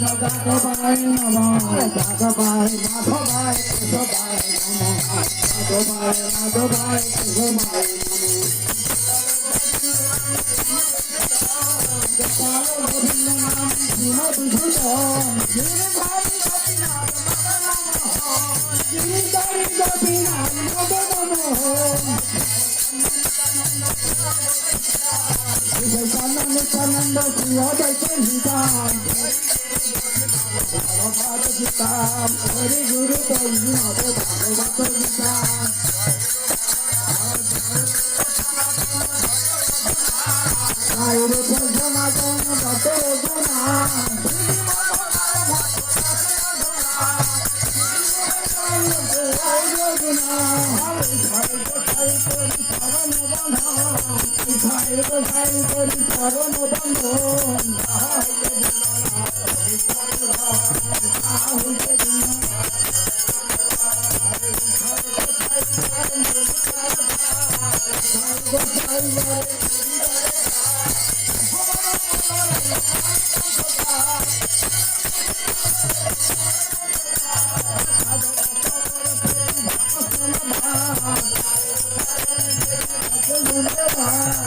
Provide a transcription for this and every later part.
যাদবায় নমঃ যাদবায় মাধবায় নমঃ গোপাল গোবিন্দ নাম শ্রীমধুসূদন গিরিধারী গোপীনাথ গিরিধারী গোপীনাথ মদনমোহন বিবেকানন্দ নিত্যানন্দ শ্রী অদ্বৈত নিতাম ভগবত গীতা হরি গুরু বৈষ্ণব ভাগবত গীতা আয়ুর সনাতন গত গুণা চরণ বন্ধন ঠাকুর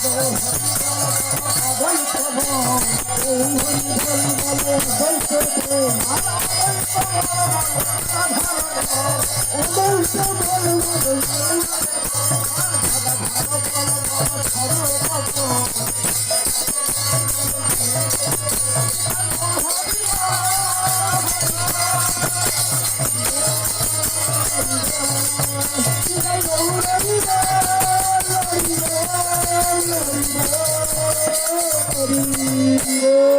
Oh, Thank you.